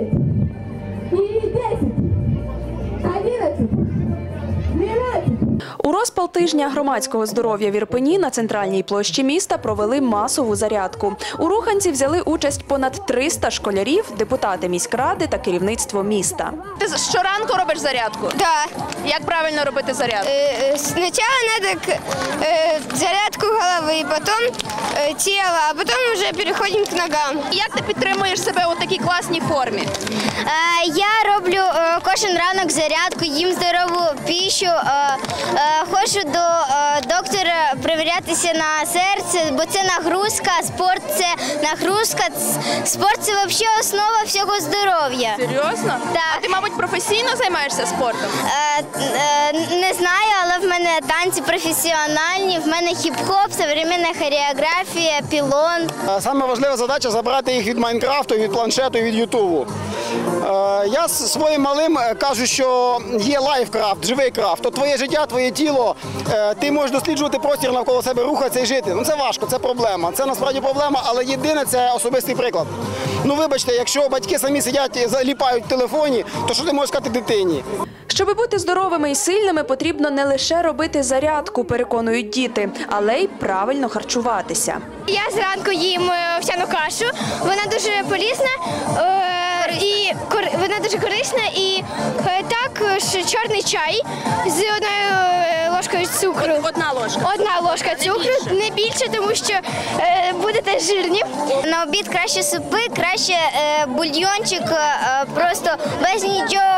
9 и 10, 11, 12 розпал тижня громадського здоров'я в Ірпені на центральній площі міста провели масову зарядку. У руханці взяли участь понад 300 школярів, депутати міськради та керівництво міста. Ти з- щоранку робиш зарядку? Да. Як правильно робити зарядку? Э, Сначала надо к- э, зарядку головы, потом э, тела, а потом уже переходим к ногам. Як ти підтримуєш себе у такій класній формі? Е, Я роблю е, кожен ранок зарядку, їм здорову піщу. е, е, Ходжу до е, доктора перевірятися на серце, бо це нагрузка, спорт це нагрузка. Спорт це взагалі основа всього здоров'я. Серйозно? Так. А ти, мабуть, професійно займаєшся спортом? Е, е, Не знаю, але в мене танці професіональні, в мене хіп-хоп, современна хореографія, пілон. Саме важлива задача забрати їх від Майнкрафту, від планшету, від Ютубу. Е, Я своїм малим е, кажу, що є лайфкрафт, живий крафт. То твоє життя, твоє тіло, е, ти можеш досліджувати простір навколо себе, рухатися і жити. Ну це важко, це проблема. Це насправді проблема, але єдине це особистий приклад. Ну вибачте, якщо батьки самі сидять і заліпають в телефоні, то що ти можеш сказати дитині? Щоби бути здоровими і сильними, потрібно не лише робити зарядку, переконують діти, але й правильно харчуватися. Я зранку їм овсяну кашу. Вона дуже полізна і вона дуже корисна. І е, також чорний чай з одною е, ложкою цукру. Одна ложка. Одна ложка цукру, не більше, тому що е, будете жирні. На обід краще супи, краще е, бульйончик, е, просто без нічого,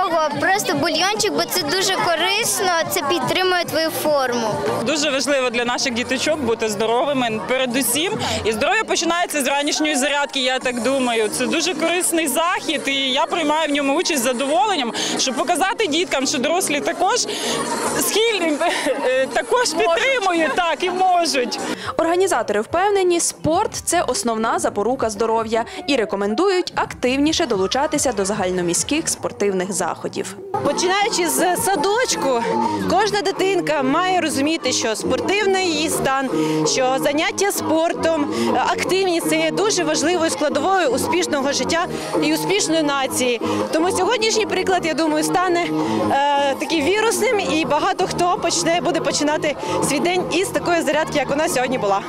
просто бульйончик, бо це дуже корисно, це підтримує твою форму. Дуже важливо для наших діточок бути здоровими передусім. І здоров'я починається з ранішньої зарядки. Я так думаю. Це дуже корисний захід, і я приймаю в ньому участь з задоволенням, щоб показати діткам, що дорослі також схильні е, також підтримують так і можуть. Організатори впевнені, спорт це основна запорука здоров'я і рекомендують активніше долучатися до загальноміських спортивних заходів. Починаючи з садочку, кожна дитинка має розуміти, що спортивний її стан, що заняття спортом, активність це є дуже важливою складовою успішного життя і успішної нації. Тому сьогоднішній приклад, я думаю, стане е, таким вірусним, і багато хто почне буде починати свій день із такої зарядки, як нас сьогодні була.